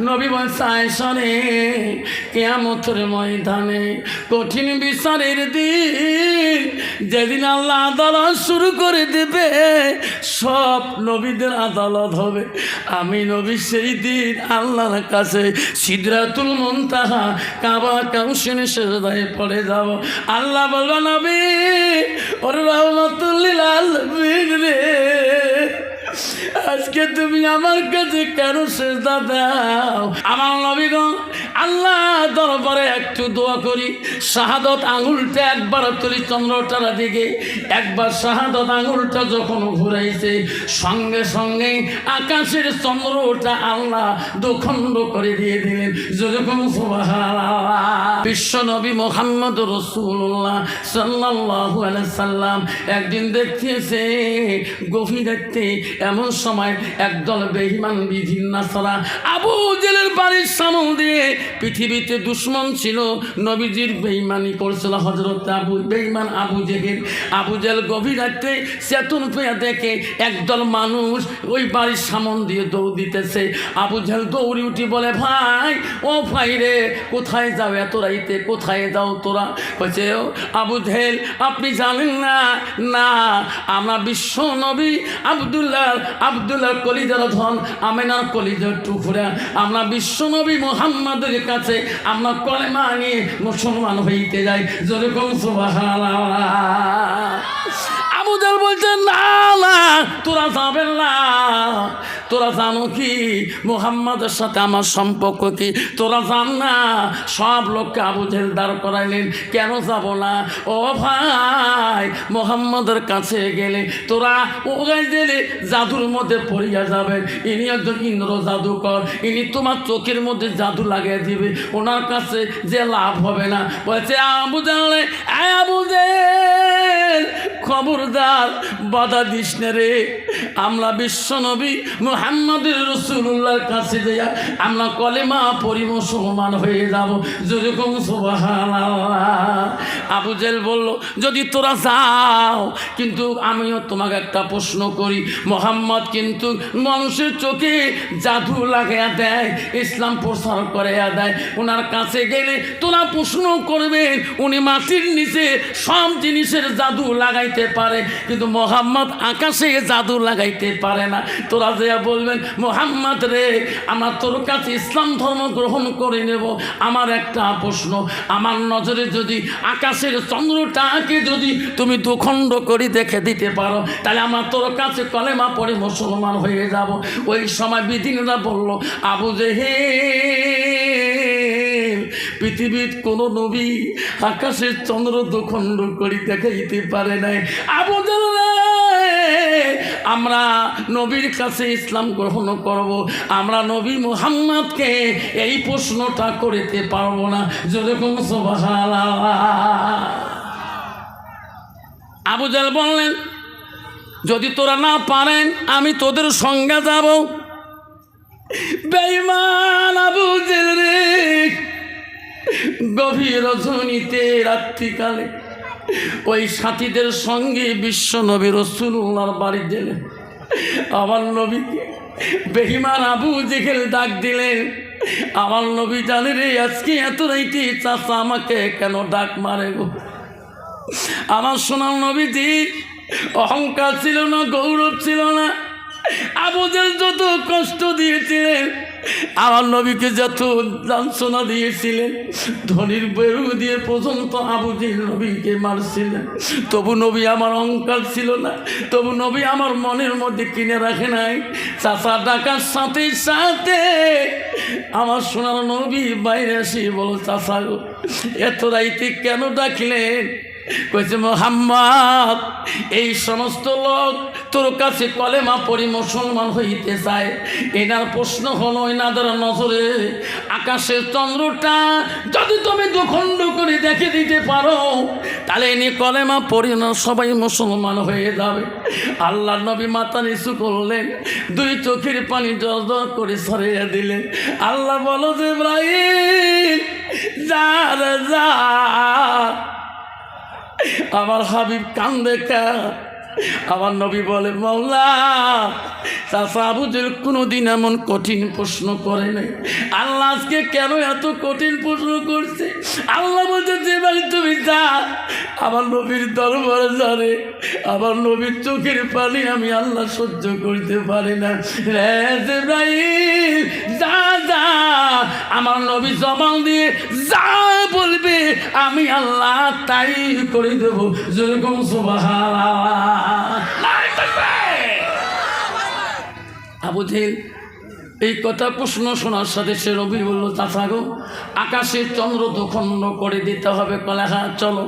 নবী বসায় সরে কেয়ামতের ময়দানে কঠিন বিচারের দিন। যেদিন আল্লাহ আদালত শুরু করে দেবে, সব নবীদের আদালত হবে। আমি নবী সেই দিন আল্লাহর কাছে সিদ্রাতুল মুনতাহা, কাবা কাউসিনে সেজদায় পড়ে যাব। আল্লাহ বলব, নবী, ওর রহমতুল্লিল রে। আজকে তুমি আমার কাছে কেন সেজদা দাও? আমার নবীগণ আল্লাহ দরবারে একটু দোয়া করি। শাহাদত আঙুলটা একবার তুলি চন্দ্রটার দিকে। একবার শাহাদত আঙুলটা যখন ঘুরাইছে, সঙ্গে সঙ্গে আকাশের চন্দ্রটা আল্লাহ দুখণ্ড করে দিয়ে দিলেন। যেরকম বিশ্ব নবী মোহাম্মদ রসুল্লাহ সাল্লাহ সাল্লাম একদিন দেখতেছে গভীর দেখতে এমন সময় একদল বেহিমান বিধি নাসারা আবু জেলের বাড়ির সামল দিয়ে পৃথিবীতে দুশ্মন ছিল। নবীজির বেইমানি করছিল হজরত আবু বেইমান আবু জেহেল। আবু জেল গভীর রাত্রে চেতন পেয়ে দেখে একদল মানুষ ওই বাড়ির সামন দিয়ে দৌড় দিতেছে। আবু জেল দৌড়ি উঠি বলে, ভাই, ও ভাই রে, কোথায় যাও এত রাইতে? কোথায় যাও তোরা? ও আবু জেল আপনি জানেন না? না, আমরা বিশ্ব নবী আবদুল্লাহ আবদুল্লাহ কলিজার ধন আমেনার কলিজার টুকরা। আমরা বিশ্বনবী মোহাম্মদের কাছে আমরা কলেমা নিয়ে মুসলমান হইতে যাই। যেরকম আবু জাল না না, তোরা যাবেন না। তোরা জানো কি, মোহাম্মদের সাথে আমার সম্পর্ক কি? তোরা জান না, সব লোককে আবু জেল দাঁড় করাইলেন। কেন যাব না? ও ভাই, মোহাম্মদের কাছে গেলে তোরা ওগাই দিলে জাদুর মধ্যে পড়িয়া যাবেন। ইনি একজন ইন্দ্র জাদুকর। ইনি তোমার চোখের মধ্যে জাদু লাগিয়ে দিবে। ওনার কাছে যে লাভ হবে না। বলছে, আবু জানলে আবু জেল খবরদার, বাধা দিস রে। আমরা বিশ্বনবী মুহাম্মদের রসুল্লাহর কাছে যাইয়া আমরা কলেমা পরি মুসলমান হয়ে যাব। যেরকম আবু জেল বলল, যদি তোরা যাও, কিন্তু আমিও তোমাকে একটা প্রশ্ন করি। মোহাম্মদ কিন্তু মানুষের চোখে জাদু লাগাইয়া দেয়, ইসলাম প্রসার করে দেয়। ওনার কাছে গেলে তোরা প্রশ্ন করবেন, উনি মাটির নিচে সব জিনিসের জাদু লাগাইতে পারে, কিন্তু মোহাম্মদ আকাশে জাদু লাগাইতে পারে না। তোরা যে বলবেন, মোহাম্মদ রে, আমরা তোর কাছে ইসলাম ধর্ম গ্রহণ করে নেব। আমার একটা প্রশ্ন, আমার নজরে যদি আকাশের চন্দ্রটাকে যদি তুমি দুখণ্ড করে দেখে দিতে পারো, তাহলে আমরা তোর কাছে কলেমা পড়ে মুসলমান হয়ে যাব। ওই সময় বিধিনরা বলল, আবু যে হে পৃথিবীর কোনো নবী আকাশের চন্দ্র দুখণ্ড করি দেখাইতে পারে নাই। আবু আমরা নবীর কাছে ইসলাম গ্রহণ করব, আমরা নবী মুহাম্মদকে এই প্রশ্নটা করিতে পারব না। যেরকম আবু জাল বললেন, যদি তোরা না পারেন, আমি তোদের সঙ্গে যাব। বেইমান আবু জেল রে গভীর রজনীতে রাত্রিকালে ওই সাথীদের সঙ্গে বিশ্ব নবী রসুল্লাহর বাড়ি গেলেন। আমার নবীকে বেহিমান আবু জেখেল ডাক দিলেন, আমার নবী জানে রে, আজকে এত রাইতে চাষা আমাকে কেন ডাক মারে গো? আমার সোনার নবীজি, অহংকার ছিল না, গৌরব ছিল না। আবুদের যত কষ্ট দিয়েছিলেন, আমার নবীকে যত লাঞ্ছনা দিয়েছিলেন, ধনির বেরু দিয়ে পর্যন্ত আবুজির নবীকে মারছিলেন। তবু নবী আমার অহংকার ছিল না, তবু নবী আমার মনের মধ্যে কিনে রাখে নাই। চাষা ডাকার সাথে সাথে আমার সোনার নবী বাইরে আসি বলো গো, এত রাইতে কেন ডাকলেন? কইছে, মোহাম্মদ, এই সমস্ত লোক তোর কাছে কলেমা পড়ি মুসলমান হইতে চায়। এনার প্রশ্ন হলো, এনাদের নজরে আকাশের চন্দ্রটা যদি তুমি দুখণ্ড করে দেখে দিতে পারো, তাহলে এনে কলেমা পড়ি না, সবাই মুসলমান হয়ে যাবে। আল্লাহ নবী মাতা নিচু করলেন, দুই চোখের পানি জল করে সরিয়ে দিলেন। আল্লাহ বলো যে ইব্রাহিম যা যা। আমার হাবিব কান্দে কা। আমার নবী বলে, মৌলা কোনোদিন এমন কঠিন প্রশ্ন করে নাই। আল্লাহ আজকে কেন এত কঠিন প্রশ্ন করছে? আল্লাহ বলতে যে ভাই তুমি যা আমার নবীর দরবারে জানে আমার নবীর চোখের পানি আমি আল্লাহ সহ্য করতে পারি না। রে যা যা, আমার নবী জবান দিয়ে যা বলবে, আমি আল্লাহ তাই করে দেবো। যেরকম সুবাহ আবু এই কথা প্রশ্ন শোনার সাথে সে রবি বলল চাচা গো আকাশের চন্দ্র দখণ্ড করে দিতে হবে কলে হ্যাঁ চলো।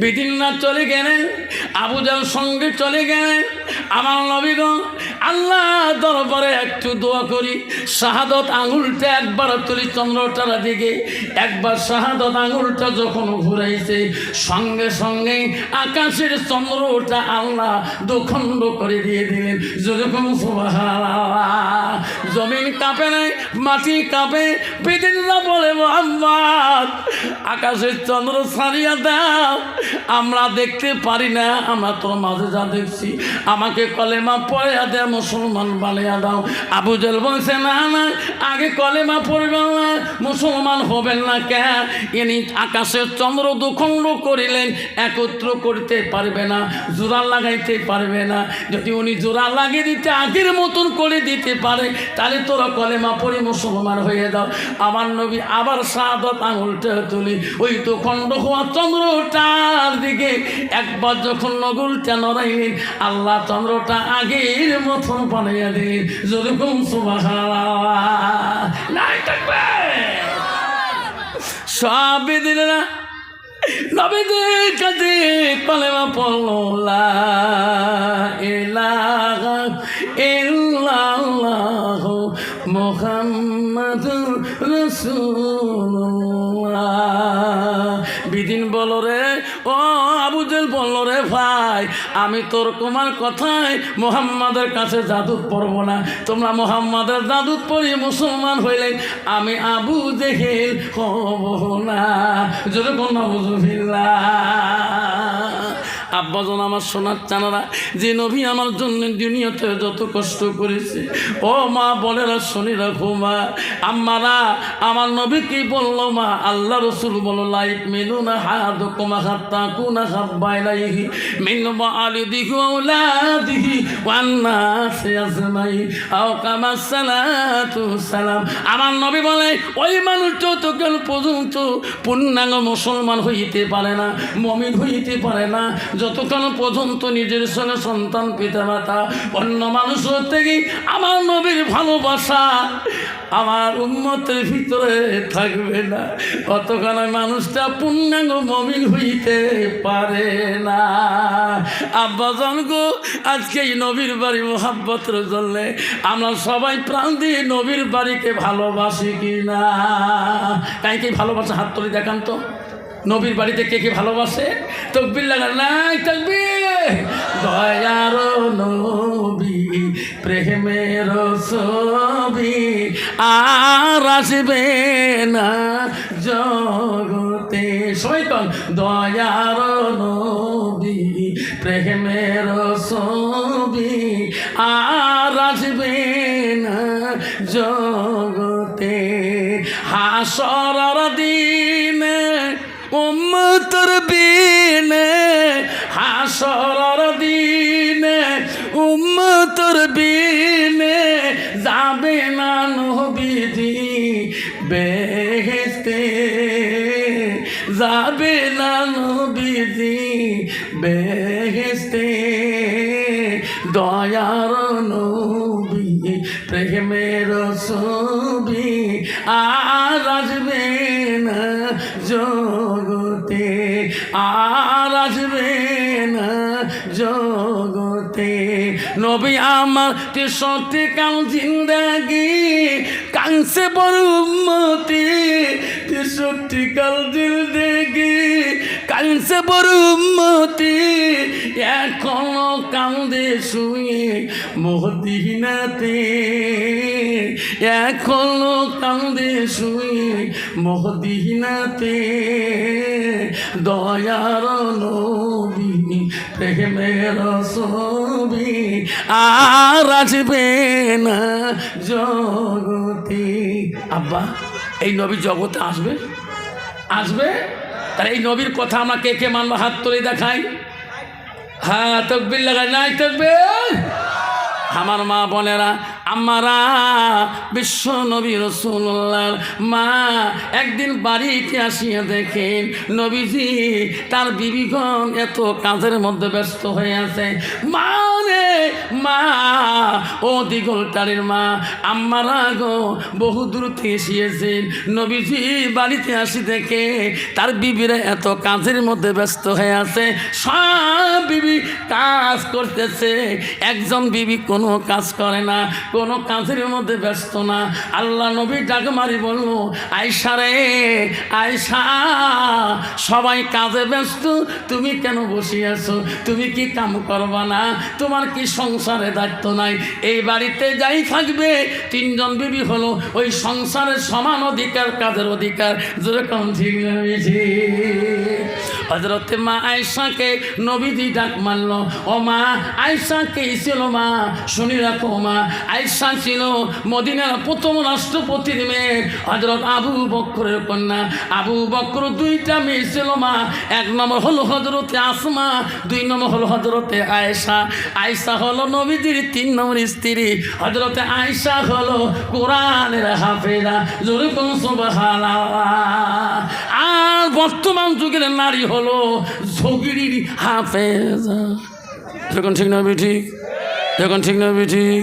বিদিন চলে গেলেন আবুজার সঙ্গে চলে গেলেন আমার নবীগ আল্লাহ দরবারে একটু দোয়া করি। শাহাদত আঙুলটা একবার তুলি চন্দ্রটার দিকে। একবার শাহাদত আঙুলটা যখন ঘুরাইছে, সঙ্গে সঙ্গে আকাশের চন্দ্রটা আল্লাহ দুখণ্ড করে দিয়ে দিলেন। যেরকম জমিন কাঁপে নাই, মাটি কাঁপে পৃথিবীরা বলে, মোহাম্মদ, আকাশের চন্দ্র ছাড়িয়া দাও। আমরা দেখতে পারি না, আমরা তোর মাঝে যা দেখছি। আমাকে কলেমা পড়ে দে মুসলমান বানিয়ে দাও। আবু জেল বলছে, না না, আগে কলেমা পড়বেন না, মুসলমান হবেন না কে? ইনি আকাশের চন্দ্র দুখণ্ড করিলেন, একত্র করতে পারবে না, জোড়া লাগাইতে পারবে না। যদি উনি জোড়া লাগিয়ে দিতে আগের মতন করে দিতে পারে, তাহলে তোরা কলেমা পড়ে মুসলমান হয়ে দাও আমার নবী আবার সাদত আঙুলটা তুলি। ওই দুখণ্ড হওয়া চন্দ্রটার দিকে একবার যখন নগুলটা নড়াইলেন, আল্লাহ চন্দ্রটা আগের মতন বানাইয়া দিলেন যেরকম নাই থাকবে। সব দিলে না নবীদের কাছে ইলাহা ইল্লাল্লাহ মুহাম্মাদুর আমি তোর তোমার কথায় মোহাম্মদের কাছে জাদু পড়ব না। তোমরা মোহাম্মদের জাদু পড়ি মুসলমান হইলে আমি আবু জেহেল হব না। যেরকম নবজুবিল্লা আব্বাজন আমার সোনার চানারা, যে নবী আমার জন্য দুনিয়াতে যত কষ্ট করেছে। ও মা না শুনি রাখো মা আম্মারা, আমার নবী কি বলল মা? আল্লাহ রসুল বলো লাইক মেনু না হাত কোমা হাত্তা কুনা হাত বাইলাইহি মেনু বা আলি দিহু আউলা দিহি ওয়ান্না সে আজমাই আও কামা সালাতু সালাম। আমার নবী বলে, ওই মানুষ যতক্ষণ পর্যন্ত পূর্ণাঙ্গ মুসলমান হইতে পারে না, মমিন হইতে পারে না যতক্ষণ পর্যন্ত নিজের সঙ্গে সন্তান পিতা মাতা অন্য মানুষ থেকে আমার নবীর ভালোবাসা আমার উন্মতের ভিতরে থাকবে না। অতক্ষণ মানুষটা পূর্ণাঙ্গ মমিন হইতে পারে না। আব্বা গো, আজকে এই নবীর বাড়ি মোহাব্বতের জন্য আমরা সবাই প্রাণ দিয়ে নবীর বাড়িকে ভালোবাসি কি না ভালোবাসা হাত তুলে দেখান তো। নবীর বাড়িতে কে কে ভালোবাসে? তকবির লাগা নাই, তকবির। দয়ার নবী, প্রেমের ছবি। আর আসবে না জগতে। কন দয়ার নবী, প্রেমের ছবি। আর আসবে না জগতে। হাসর বিনে হাসর দিনে, উম্মতর বিনে যাবে না নবীজি বেহেস্তে যাবে না নবীজি বেহেস্তে দয়ার নবী, প্রেমের ছবি আর নবী আমার তেষট্টি কাল জিন্দাগি কাংসে বড় উন্মতি তেষট্টি কাল জিন্দেগি কানছে বড় উম্মতি। এখনও কান্দে শুয়ে মহদিনাতে। এখনও কান্দে শুয়ে মহদিনাতে। দয়ার নবী প্রেমের ছবি আর আসবে না জগতি। আব্বা, এই নবী জগতে আসবে? আসবে? তাহলে এই নবীর কথা আমরা কে কে মানবো? হাত তুলে দেখাই। হ্যাঁ তকবির লাগাই। নাই তকবির? আমার মা বোনেরা আমারা বিশ্ব নবী রসুল্লাহর মা, একদিন বাড়িতে আসিয়া দেখেন নবীজি তার বিবিগণ এত কাজের মধ্যে ব্যস্ত হয়ে আছে। মা মা, ও দিগলটারের মা বহু দূর থেকে নবীজি বাড়িতে আসি দেখে তার বিবিরা এত কাজের মধ্যে ব্যস্ত হয়ে আছে। সব বিবি কাজ করতেছে। একজন বিবি কোনো কাজ করে না, কোনো কাজের মধ্যে ব্যস্ত না। আল্লাহ নবী ডাক মারি বলল আয়সা রে আয়সা সবাই কাজে ব্যস্ত, তুমি কেন বসে আছো? তুমি কি কাম করবা না? তোমার কি সংসারে দায়িত্ব নাই। এই বাড়িতে যাই থাকবে, তিনজন বিবি হলো, ওই সংসারের সমান অধিকার, কাজের অধিকার। যেরকম ঠিক হজরতে মা আয়সাকে নবীজি ডাক মারল ও মা আয়সা কে ছিল মা, শুনি রাখো মা আয়সা ছিল মদিনার প্রথম রাষ্ট্রপতির মেয়ে হজরত আবু বক্করের কন্যা। আবু বক্কর দুইটা মেয়ে ছিল মা, এক নম্বর হলো হজরতে আসমা, দুই নম্বর হলো হজরতে আয়েশা। আয়েশা হলো নবীজির তিন নম্বর স্ত্রী হজরতে আয়েশা হলো কোরআনের হাফেরা জোরে কোন আর বর্তমান যুগের নারী হলো ঝগড়ির হাফেজা। যখন ঠিক নবী ঠিক যখন ঠিক নবী ঠিক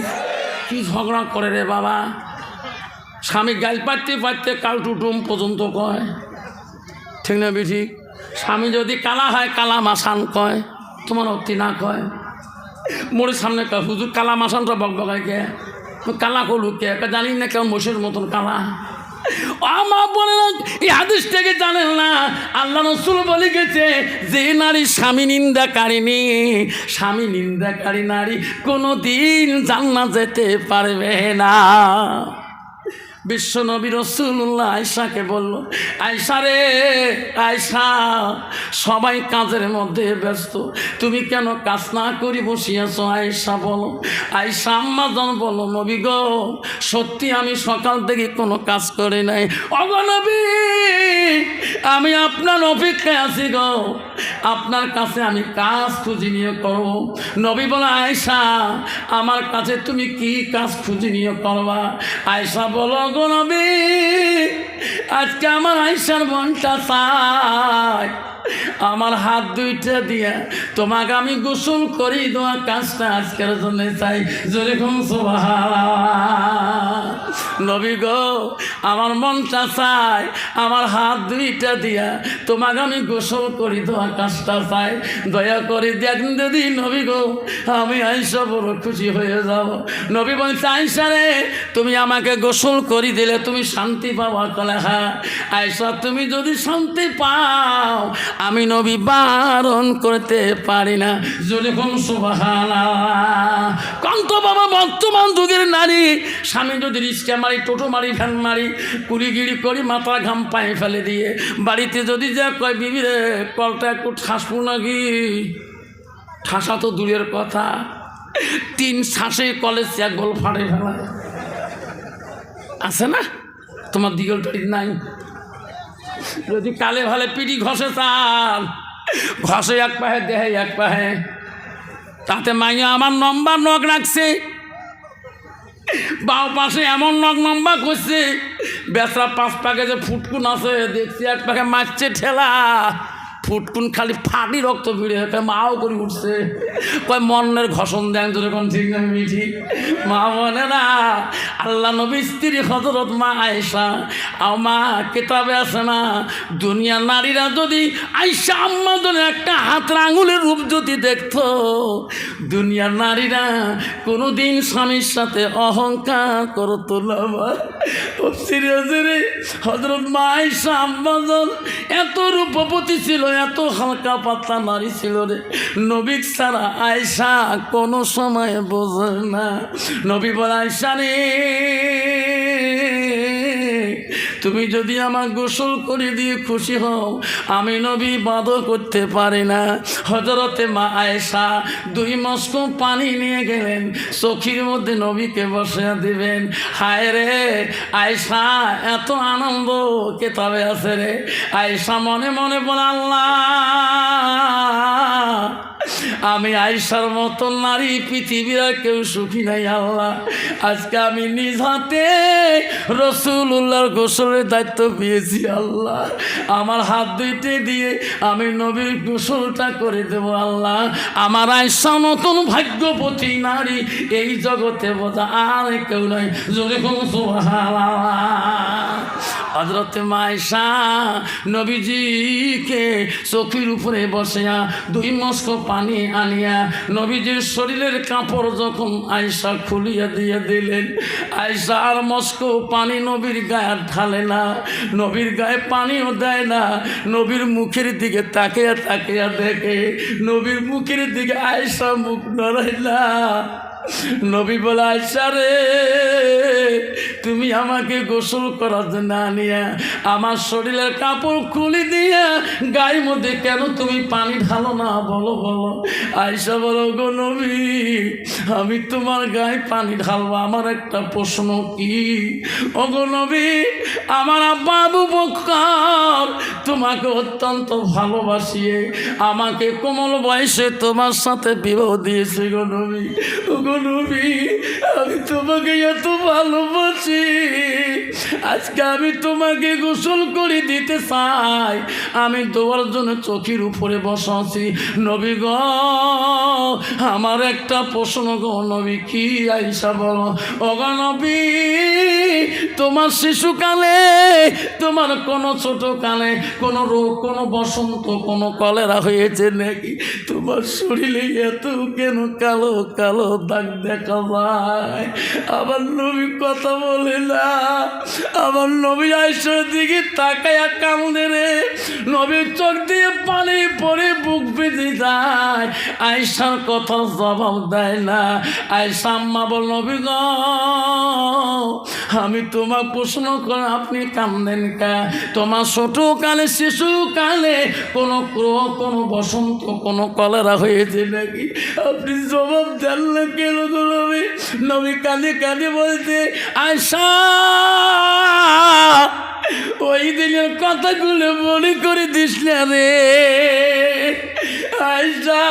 কি ঝগড়া করে রে বাবা? স্বামী গাল পাড়তে পারতে কাল টুটুম পর্যন্ত কয়। ঠিক না বেঠি? স্বামী যদি কালা হয়, কালা মাসান কয়। তোমার অতি না কয়। মোড়ের সামনে কয়, হুজুর, কালা মাসানটা বক বকায় কে? কালা করলু কে? জানি না, কেমন মোষের মতন কালা। আমার বলে না, এই হাদিস থেকে জানেন না, আল্লাহ রসুল বলে গেছে, যে নারী স্বামী নিন্দাকারিনী স্বামী নিন্দাকারী নারী কোনো দিন জান্নাত যেতে পারবে না। বিশ্ব নবী রসুল্লাহ আয়সাকে বলল আয়সা রে আয়সা সবাই কাজের মধ্যে ব্যস্ত। তুমি কেন কাজ না করি বসিয়াছ আয়সা বলো। আয়সা আম্মাজন বলো নবী গো, সত্যি আমি সকাল থেকে কোনো কাজ করি নাই। অগনবী আমি আপনার অপেক্ষায় আছি গো। আপনার কাছে আমি কাজ খুঁজি নিয়ে করব। নবী বলো আয়সা আমার কাছে তুমি কি কাজ খুঁজি নিয়ে করবা? আয়সা বলো আজকে আমার আইসার বনটা চায় আমার হাত দুইটা দিয়া তোমাকে আমি গোসল করি, তোমার কাজটা আজকের জন্য চাই। যেরকম নবী গো, আমার মনটা চাই আমার হাত দুইটা দিয়া তোমাকে আমি গোসল করি তোমার কাজটা চাই দয়া করে দেখুন যদি নবী গো, আমি আইসা বড় খুশি হয়ে যাব। নবী বলছে আইসা রে, তুমি আমাকে গোসল করি দিলে তুমি শান্তি পাওয়া কলে হ্যাঁ। আইসা তুমি যদি শান্তি পাও, আমি নবী বারণ করতে পারি না। যেরকম সুবাহানা কন্ত বাবা, বর্তমান যুগের নারী, স্বামী যদি রিক্সা মারি, টোটো মারি, ভ্যান মারি কুড়িগিড়ি করি, মাথা ঘাম পায়ে ফেলে দিয়ে। বাড়িতে যদি যা কয়, বিবি রে, কলটা একটু ঠাসবো নাকি? ঠাসা তো দূরের কথা। তিন শ্বাসে কলেজ এক গোল ফাটে ফেলা আছে না? তোমার দিগল টাড়ি নাই? যদি কালে ভালে পিটি ঘষে চাল, ঘষে এক পাহে, দেহে এক পাহে। তাতে মাইয়া আমার নম্বর নখ রাখছে। বাও পাশে এমন নক নম্বা করছে। বেচরা পাঁচ পাকে যে ফুটকুন আছে, দেখছি এক পাকে মারছে ঠেলা। ফুটকুন খালি ফাটি রক্ত ভিড়ে হয়ে মাও করে উঠছে। কয় মনের ঘষণ দেন তোর কোন ঠিক না মিঠি মা বলে, না, আল্লাহ নবী স্ত্রী হজরত মা আয়েশা আমা কেতাবে আছে না। দুনিয়ার নারীরা যদি আইসা আম্মাদনের একটা হাতের আঙুলের রূপ যদি দেখতো, দুনিয়ার নারীরা কোনোদিন স্বামীর সাথে অহংকার করতো না হজরত মা আইসা আম্মাজন এত রূপবতী ছিল এত হালকা পাতলা নারী ছিল রে। নবী ছাড়া আয়সা কোনো সময় বোঝে না। নবী বলে আয়সা রে। তুমি যদি আমার গোসল করে দিয়ে খুশি হও, আমি নবী বাদও করতে পারি না। হজরতে মা আয়েশা দুই মস্ক পানি নিয়ে গেলেন, চোখির মধ্যে নবীকে বসে দিবেন। হায় রে, আয়েশা, এত আনন্দ কেতাবে আছে রে। আয়েশা মনে মনে বলে, আল্লাহ! আমি আয়সার মতো নারী, পৃথিবীর কেউ সুখী নাই, আল্লাহ। আজকে আমি নিজ হাতে রসুল্লাহর গোসলের দায়িত্ব পেয়েছি, আল্লাহ। আমার হাত দুইটে দিয়ে আমি নবীর গোসলটা করে দেবো, আল্লাহ। আমার আয়সা মতন ভাগ্যবতী নারী, এই জগতে বোঝা আর কেউ নাই। জোরে কোন হজরতে মায়সা নবীজিকে চোখের উপরে বসিয়া দুই মস্ক পানি আনিয়া নবীজির শরীরের কাপড় যখন আয়সা খুলিয়া দিয়ে দিলেন আয়সা আর মস্কো পানি নবীর গায়ে আর ঢালে না, নবীর গায়ে পানিও দেয় না, নবীর মুখের দিকে তাকিয়া তাকিয়া দেখে, নবীর মুখের দিকে আয়সা মুখ নড়াই না নবী বলে, আয়সা রে, তুমি আমাকে গোসল করার জন্য আনিয়া আমার শরীরের কাপড় খুলি দিয়া গায়ের মধ্যে কেন তুমি পানি ঢালো না? বলো বলো। আয়সা বলো গো নবী, আমি তোমার গায়ে পানি ঢালবো। আমার একটা প্রশ্ন কি? ও গো নবী, আমার আব্বা আবু তোমাকে অত্যন্ত ভালোবাসিয়ে আমাকে কোমল বয়সে তোমার সাথে বিবাহ দিয়েছে গো নবী। ও গো নবী আমি তোমাকে এত ভালোবাসি। আজকে আমি তোমাকে গোসল করে দিতে চাই। আমি তোমার জন্য চোখের উপরে বসাছি। নবী গ, আমার একটা প্রশ্ন গো, নবী কি আইসা বলো? অগ নবী, তোমার শিশুকালে, তোমার কোনো ছোট কালে কোনো রোগ, কোনো বসন্ত, কোনো কলেরা হয়েছে নাকি? তোমার শরীরে এত কেন কালো কালো দাগ দেখা যায় আবার নবী কথা বলে না। আমার নবী আইসার দিকে তাকায়া কামড়ে রে। নবীর চোখ দিয়ে পানি পরে বুক বেঁধে যায়। আয়সার কথা জবাব দেয় না। আয়সা আম্মা বল, নবী গ, আমি তোমার প্রশ্ন করে, আপনি কান্দেন কা? তোমার ছোট কালে, শিশু কালে কোনো ক্রোহ কোনো বসন্ত, কোনো কলেরা হয়েছে নাকি? আপনি জবাব দেন না কেন? গো নবী নবী কাঁদে কাঁদে বলতে আয়সা ওই দিনের কথাগুলো মনে করে দিস না রে। আয়সা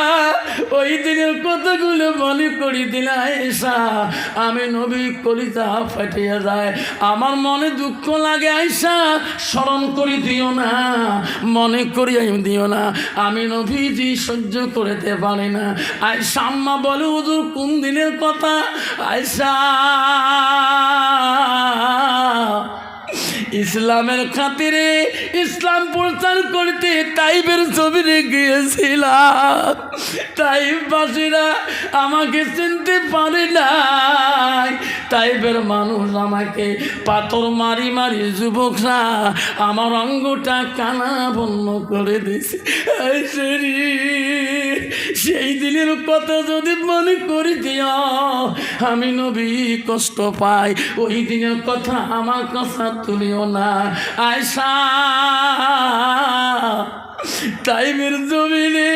ওই দিনের কথাগুলো মনে করি দিল আয়সা আমি নবী কলিতা ফাটিয়া যায়। আমার মনে দুঃখ লাগে আয়সা স্মরণ করি দিও না, মনে করি আমি দিও না। আমি নবীজি সহ্য করতে পারি না। আয়সা আম্মা বলে, হুজুর, কোন দিনের কথা? আয়সা ইসলামের খাতিরে ইসলাম প্রচার করতে তাইবের জমিনে গিয়েছিলাম। তাইবাসীরা আমাকে চিনতে পারে নাই। তাইবের মানুষ আমাকে পাথর মারি মারি যুবকরা আমার অঙ্গটা কানা বন্য করে দিছে সেই দিনের কথা যদি মনে করি দিও, আমি নবী কষ্ট পাই। ওই দিনের কথা আমার কথা তুলিও না আয়সা। টাইমের জমিনে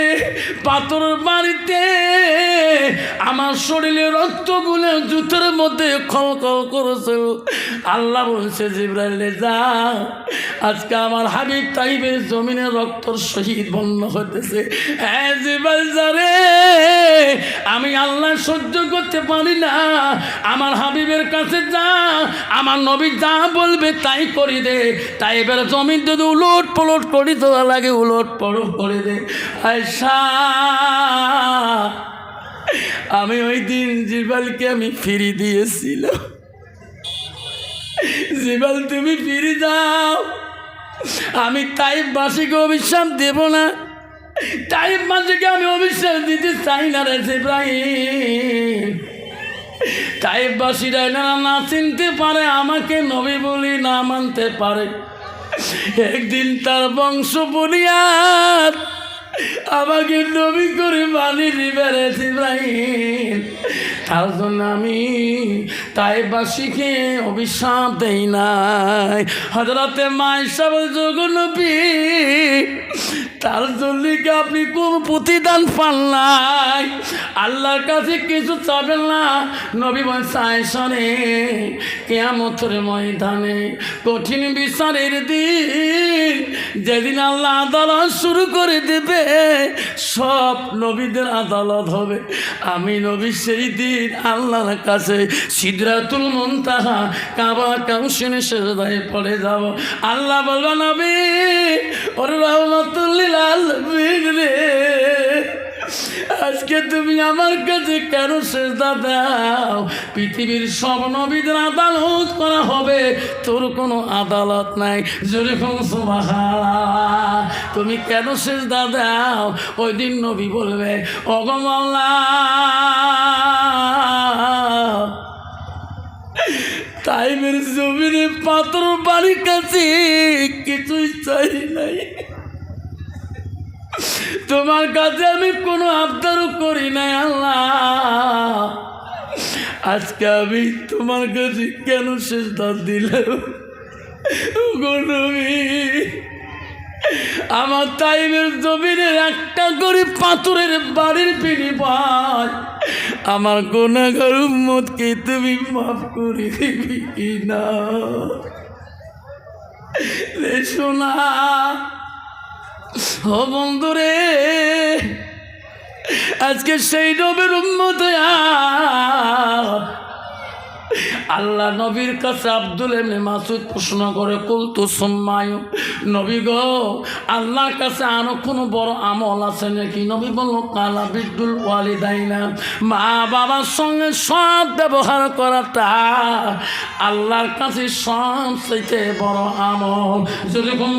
পাথর বাড়িতে আমার শরীরে মধ্যে আল্লাহ বলছে, জিব্রাইলে যা। আজকে আমার হাবিব টাইমের জমিনে রক্তর শহীদ হতেছে হ্যাঁ জিব্রাইল যারে আমি আল্লাহ সহ্য করতে পারি না। আমার হাবিবের কাছে যা। আমার নবী যা বলবে তাই করি দে। তাই এবার জমিন যদি উলট পলট করি দেওয়া লাগে উলট পলট করে দে আয়সা। আমি ওই দিন জিবালকে আমি ফিরি দিয়েছিলাম। জিবাল, তুমি ফিরে যাও। আমি তাইবাসীকে অভিশাপ দেব না। তাইবাসীকে আমি অভিশাপ দিতে চাই না রে ইব্রাহিম তাইবাসীরা এনারা না চিনতে পারে, আমাকে নবী বলি না মানতে পারে। একদিন তার বংশ বুনিয়াদ, আমাকে নবী করে বানিয়ে দিবেন ইব্রাহিম। তার জন্য আমি তাই বাসীকে অভিশাপ দেই নাই। হজরতে যোগ জগনবী তার জন্য কি আপনি কোন প্রতিদান পান নাই? আল্লাহর কাছে কিছু চাবেন না? নবী সায়সনে কেয়ামতের ময়দানে কঠিন বিচারের দিন। যেদিন আল্লাহ আদালত শুরু করে দেবে, সব নবীদের আদালত হবে। আমি নবী সেই দিন আল্লাহর কাছে সিদ্রাতুল মন্তাহা, কাবা কাউসিনে সেজদায় পড়ে যাব। আল্লাহ বলবা, নবী, ওর রহমতুল্লিল আজকে তুমি আমার কাছে কেন সেজদা দাও? পৃথিবীর সব নবীদের আদালত করা হবে, তোর কোনো আদালত নাই। যেরকম। তুমি কেন সেজদা দাও? ওই দিন নবী বলবে অগমল্লা টাইমের জমিনে পাথর বাড়ির কাছে কিছুই চাই নাই। তোমার কাছে আমি কোনো আবদারও করি নাই, আল্লাহ। আজকে আমি তোমার কাছে কেন দান দিলাম? আমার টাইমের জমিনে একটা করে পাথরের বাড়ির বিনিময় আমার গোনাগার উম্মতকে তুমি মাফ করে দিবি না? সোনা ও বন্ধুরে, আজকে সেই নবীর আল্লাহ নবীর কাছে আব্দুল এমনি মাসুদ প্রশ্ন করে, কুলতু সুম্মায়ু। নবী গো, আল্লাহর কাছে আরও কোনো বড় আমল আছে নাকি? নবী বলল, কালা বিদ্যুল ওয়ালিদাইনা। মা বাবার সঙ্গে সব ব্যবহার করাটা আল্লাহর কাছে সব থেকে বড় আমল। যেরকম